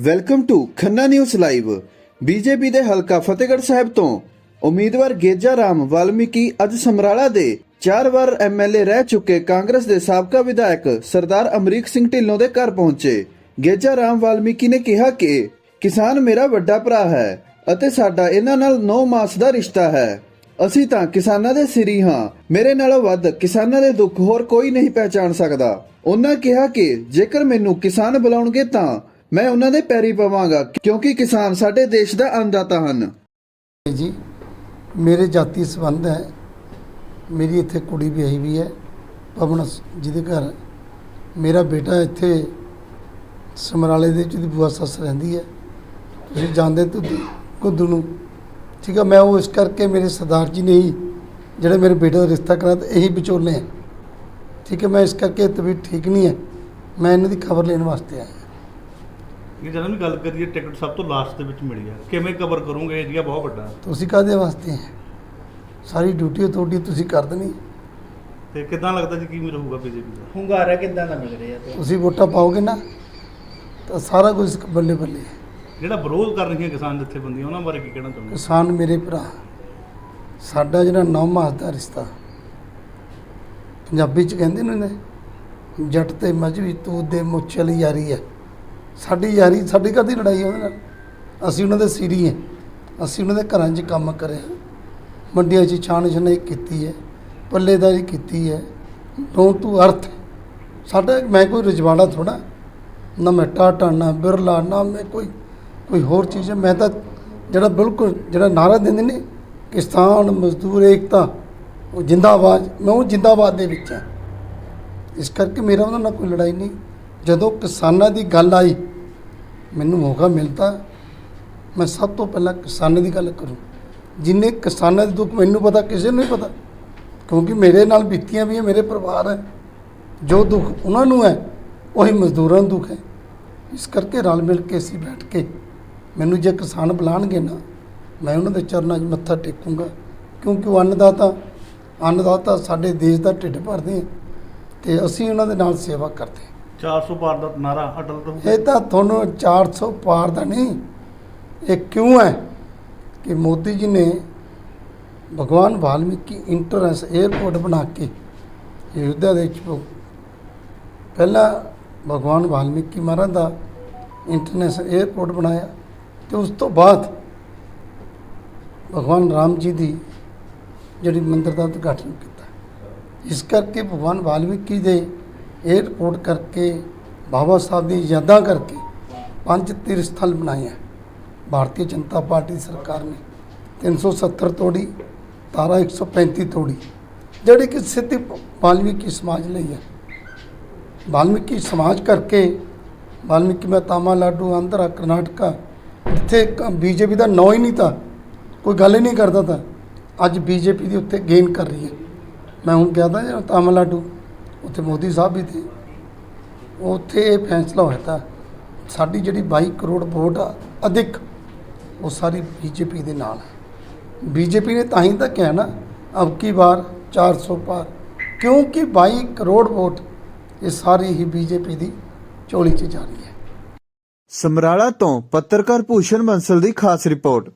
Welcome to Khanna news live BJP ਦੇ ਹਲਕਾ ਫਤਿਹਗੜ੍ਹ ਸਾਹਿਬ ਤੋਂ ਉਮੀਦਵਾਰ ਗੇਜਾ ਰਾਮ ਵਾਲਮੀਕੀ ਅੱਜ ਸਮਰਾਲਾ ਦੇ ਚਾਰ ਵਾਰ ਐਮਐਲਏ ਰਹਿ ਚੁੱਕੇ ਕਾਂਗਰਸ ਦੇ ਸਾਬਕਾ ਵਿਧਾਇਕ ਸਰਦਾਰ ਅਮਰੀਕ ਸਿੰਘ ਢਿੱਲੋਂ ਦੇ ਘਰ ਪਹੁੰਚੇ। ਗੇਜਾ ਰਾਮ ਵਾਲਮੀਕੀ ਨੇ ਕਿਹਾ ਕਿ ਕਿਸਾਨ ਮੇਰਾ ਵੱਡਾ ਭਰਾ ਹੈ ਅਤੇ ਸਾਡਾ ਇਹਨਾਂ ਨਾਲ 9 ਮਾਸ ਦਾ ਰਿਸ਼ਤਾ ਹੈ। ਅਸੀਂ ਤਾਂ ਕਿਸਾਨਾਂ ਦੇ ਸਿਰੀ ਹਾਂ। ਮੇਰੇ ਨਾਲੋਂ ਵੱਧ ਕਿਸਾਨਾਂ ਦੇ ਦੁੱਖ ਹੋਰ ਕੋਈ ਨਹੀਂ ਪਹਿਚਾਨ ਸਕਦਾ। ਉਹਨਾਂ ਕਿਹਾ ਕਿ ਜੇਕਰ ਮੈਨੂੰ ਕਿਸਾਨ ਬੁਲਾਉਣਗੇ ਤਾਂ ਮੈਂ ਉਹਨਾਂ ਦੇ ਪੈਰੀ ਪਵਾਂਗਾ, ਕਿਉਂਕਿ ਕਿਸਾਨ ਸਾਡੇ ਦੇਸ਼ ਦਾ ਅੰਨਦਾਤਾ ਹਨ। ਜੀ, ਮੇਰੇ ਜਾਤੀ ਸੰਬੰਧ ਹੈ। ਮੇਰੀ ਇੱਥੇ ਕੁੜੀ ਵਿਆਹੀ ਵੀ ਹੈ, ਪਵਨ ਜਿਹਦੇ ਘਰ ਮੇਰਾ ਬੇਟਾ ਇੱਥੇ ਸਮਰਾਲੇ ਦੇ ਜਿਹਦੀ ਬੁਆ ਸੱਸ ਰਹਿੰਦੀ ਹੈ। ਤੁਸੀਂ ਜਾਣਦੇ ਤੁ ਕੁੱਦੂ ਨੂੰ। ਠੀਕ ਹੈ ਮੈਂ ਉਹ ਇਸ ਕਰਕੇ ਮੇਰੇ ਸਰਦਾਰ ਜੀ ਨੇ ਹੀ ਜਿਹੜੇ ਮੇਰੇ ਬੇਟੇ ਦਾ ਰਿਸ਼ਤਾ ਕਰਾ ਤੇ ਇਹੀ ਵਿਚੋਲੇ ਹੈ। ਠੀਕ ਹੈ, ਮੈਂ ਇਸ ਕਰਕੇ ਤਬੀਅਤ ਠੀਕ ਨਹੀਂ ਹੈ। ਮੈਂ ਇਹਨਾਂ ਦੀ ਖਬਰ ਲੈਣ ਵਾਸਤੇ ਆਇਆ। ਇਹ ਜਦੋਂ ਵੀ ਗੱਲ ਕਰੀਏ ਟਿਕਟ ਸਭ ਤੋਂ ਲਾਸਟ ਦੇ ਵਿੱਚ ਮਿਲੀ ਆ ਕਿਵੇਂ ਕਵਰ ਕਰੋਗੇ? ਏਰੀਆ ਬਹੁਤ ਵੱਡਾ ਤੁਸੀਂ ਕਾਹਦੇ ਵਾਸਤੇ ਹੈ? ਸਾਰੀ ਡਿਊਟੀ ਤੁਹਾਡੀ ਤੁਸੀਂ ਕਰ ਦੇਣੀ ਤੇ ਕਿਦਾਂ ਲੱਗਦਾ ਜੀ ਕੀ ਰਹੂਗਾ ਬੀਜੇਪੀ ਦਾ? ਹੁੰਗਾਰਾ ਕਿੱਦਾਂ ਦਾ ਮਿਲ ਰਿਹਾ ਤੁਹਾਨੂੰ? ਤੁਸੀਂ ਵੋਟਾਂ ਪਾਓਗੇ ਨਾ ਤਾਂ ਸਾਰਾ ਕੁਝ ਬੱਲੇ ਬੱਲੇ। ਜਿਹੜਾ ਵਿਰੋਧ ਕਰ ਰਹੀਆਂ ਕਿਸਾਨ ਜਥੇਬੰਦੀਆਂ ਉਹਨਾਂ ਬਾਰੇ ਕੀ ਕਹਿਣਾ ਚਾਹੁੰਦੇ ਕਿਸਾਨ ਮੇਰੇ ਭਰਾ ਸਾਡਾ ਜਿਹੜਾ ਨੌ ਮਾਸ ਦਾ ਰਿਸ਼ਤਾ ਪੰਜਾਬੀ ਚ ਕਹਿੰਦੇ ਨੇ ਨਾ, ਜੱਟ ਤੇ ਮਜਬੀ ਤੂੰ ਦੇ ਮੁੱਛਲ ਯਾਰੀ ਹੈ। ਸਾਡੀ ਯਾਰੀ, ਸਾਡੀ ਦੀ ਲੜਾਈ ਹੈ ਉਹਦੇ ਨਾਲ? ਅਸੀਂ ਉਹਨਾਂ ਦੇ ਸੀਰੀ ਹੈ ਅਸੀਂ ਉਹਨਾਂ ਦੇ ਘਰਾਂ 'ਚ ਕੰਮ ਕਰਿਆ। ਮੰਡੀਆਂ 'ਚ ਛਾਣ ਛਣਾਈ ਕੀਤੀ ਹੈ, ਪੱਲੇਦਾਰੀ ਕੀਤੀ ਹੈ। ਨੋ ਤੂੰ ਅਰਥ। ਸਾਡਾ, ਮੈਂ ਕੋਈ ਰਜਵਾੜਾ ਥੋੜਾ ਨਾ ਮੈਂ ਟਾਟਾ, ਨਾ ਬਿਰਲਾ, ਨਾ ਮੈਂ ਕੋਈ ਕੋਈ ਹੋਰ ਚੀਜ਼ ਹੈ। ਮੈਂ ਤਾਂ ਜਿਹੜਾ ਬਿਲਕੁਲ, ਜਿਹੜਾ ਨਾਰਾ ਦਿੰਦੇ ਨੇ, ਕਿਸਾਨ, ਮਜ਼ਦੂਰ, ਏਕਤਾ, ਉਹ ਜਿੰਦਾਬਾਦ, ਮੈਂ ਉਹ ਜਿੰਦਾਬਾਦ ਦੇ ਵਿੱਚ ਹਾਂ। ਇਸ ਕਰਕੇ ਮੇਰਾ ਉਹਨਾਂ ਨਾਲ ਕੋਈ ਲੜਾਈ ਨਹੀਂ। ਜਦੋਂ ਕਿਸਾਨਾਂ ਦੀ ਗੱਲ ਆਈ, ਮੈਨੂੰ ਮੌਕਾ ਮਿਲਦਾ ਮੈਂ ਸਭ ਤੋਂ ਪਹਿਲਾਂ ਕਿਸਾਨਾਂ ਦੀ ਗੱਲ ਕਰੂੰ। ਜਿੰਨੇ ਕਿਸਾਨਾਂ ਦੇ ਦੁੱਖ ਮੈਨੂੰ ਪਤਾ, ਕਿਸੇ ਨੂੰ ਨਹੀਂ ਪਤਾ, ਕਿਉਂਕਿ ਮੇਰੇ ਨਾਲ ਬੀਤੀਆਂ ਵੀ ਹੈ, ਮੇਰੇ ਪਰਿਵਾਰ ਹੈ। ਜੋ ਦੁੱਖ ਉਹਨਾਂ ਨੂੰ ਹੈ, ਉਹੀ ਮਜ਼ਦੂਰਾਂ ਨੂੰ ਦੁੱਖ ਹੈ। ਇਸ ਕਰਕੇ ਰਲ ਮਿਲ ਕੇ ਅਸੀਂ ਬੈਠ ਕੇ ਮੈਨੂੰ ਜੇ ਕਿਸਾਨ ਬੁਲਾਣਗੇ ਨਾ, ਮੈਂ ਉਹਨਾਂ ਦੇ ਚਰਨਾਂ 'ਚ ਮੱਥਾ ਟੇਕੂੰਗਾ। ਕਿਉਂਕਿ ਉਹ ਅੰਨਦਾਤਾ ਅੰਨਦਾਤਾ ਸਾਡੇ ਦੇਸ਼ ਦਾ ਢਿੱਡ ਭਰਦੇ ਹੈ ਤੇ ਅਸੀਂ ਉਹਨਾਂ ਦੇ ਨਾਲ ਸੇਵਾ ਕਰਦੇ ਹਾਂ 400 ਪਾਰ ਦਾ ਨਾਰਾ ਅਟਲ ਤੋਂ ਇਹ ਤਾਂ ਤੁਹਾਨੂੰ 400 ਪਾਰ ਦਾ ਨਹੀਂ, ਇਹ ਕਿਉਂ ਹੈ ਕਿ ਮੋਦੀ ਜੀ ਨੇ ਭਗਵਾਨ ਵਾਲਮੀਕੀ ਇੰਟਰਨੈਸ਼ਨਲ 에ਅਰਪੋਰਟ ਬਣਾ ਕੇ ਅਯੁੱਧਿਆ ਦੇ ਵਿੱਚ ਪ- ਪਹਿਲਾਂ ਭਗਵਾਨ ਵਾਲਮੀਕੀ ਮਹਾਰਾਜ ਦਾ ਇੰਟਰਨੈਸ਼ਨਲ 에ਅਰਪੋਰਟ ਬਣਾਇਆ ਤੇ ਉਸ ਤੋਂ ਬਾਅਦ ਭਗਵਾਨ ਰਾਮ ਜੀ ਦੀ ਜਿਹੜੀ ਮੰਦਿਰ ਦਾ ਉਦਘਾਟਨ ਕੀਤਾ। ਇਸ ਕਰਕੇ ਭਗਵਾਨ ਵਾਲਮੀਕੀ ਦੇ 에ਅਰਪੋਰਟ ਕਰਕੇ, ਬਾਬਾ ਸਾਹਿਬ ਦੀ ਯਾਦਾਂ ਕਰਕੇ ਪੰਜ ਤੀਰਥ ਸਥਲ ਬਣਾਏ ਹੈ ਭਾਰਤੀ ਜਨਤਾ ਪਾਰਟੀ ਸਰਕਾਰ ਨੇ 370 ਤੋੜੀ, ਤਾਰਾ 135 ਤੋੜੀ, ਜਿਹੜੀ ਕਿ ਸਿੱਧੀ ਵਾਲਮੀਕੀ ਸਮਾਜ ਲਈ ਹੈ ਵਾਲਮੀਕੀ ਸਮਾਜ ਕਰਕੇ ਵਾਲਮੀਕੀ ਮੈਂ ਤਾਮਿਲਨਾਡੂ ਆਂਧਰਾ, ਕਰਨਾਟਕਾ, ਇੱਥੇ ਬੀਜੇਪੀ ਦਾ ਨਾਂ ਹੀ ਨਹੀਂ ਤਾਂ, ਕੋਈ ਗੱਲ ਹੀ ਨਹੀਂ ਕਰਦਾ ਤਾਂ, ਅੱਜ ਬੀਜੇਪੀ ਦੀ ਉੱਤੇ ਗੇਨ ਕਰ ਰਹੀ ਹੈ। ਮੈਂ ਹੁਣ ਗਿਆ ਤਾਂ ਤਾਮਿਲਨਾਡੂ ਉੱਥੇ ਮੋਦੀ ਸਾਹਿਬ ਵੀ ਤੇ, ਉੱਥੇ ਇਹ ਫੈਸਲਾ ਹੋਇਆ ਤਾਂ ਸਾਡੀ ਜਿਹੜੀ 22 ਕਰੋੜ ਵੋਟ ਆ, ਅਧਿਕ, ਉਹ ਸਾਰੀ ਬੀਜੇਪੀ ਦੇ ਨਾਲ ਹੈ ਬੀਜੇਪੀ ਨੇ ਤਾਂ ਹੀ ਤਾਂ ਕਿਹਾ ਨਾ, ਅਬ ਕੀ ਵਾਰ 400 ਪਾਰ। ਕਿਉਂਕਿ 22 ਕਰੋੜ ਵੋਟ, ਇਹ ਸਾਰੀ ਹੀ ਬੀਜੇਪੀ ਦੀ ਝੋਲੀ 'ਚ ਜਾ ਰਹੀ ਹੈ। ਸਮਰਾਲਾ ਤੋਂ ਪੱਤਰਕਾਰ ਭੂਸ਼ਣ ਬੰਸਲ ਦੀ ਖਾਸ ਰਿਪੋਰਟ।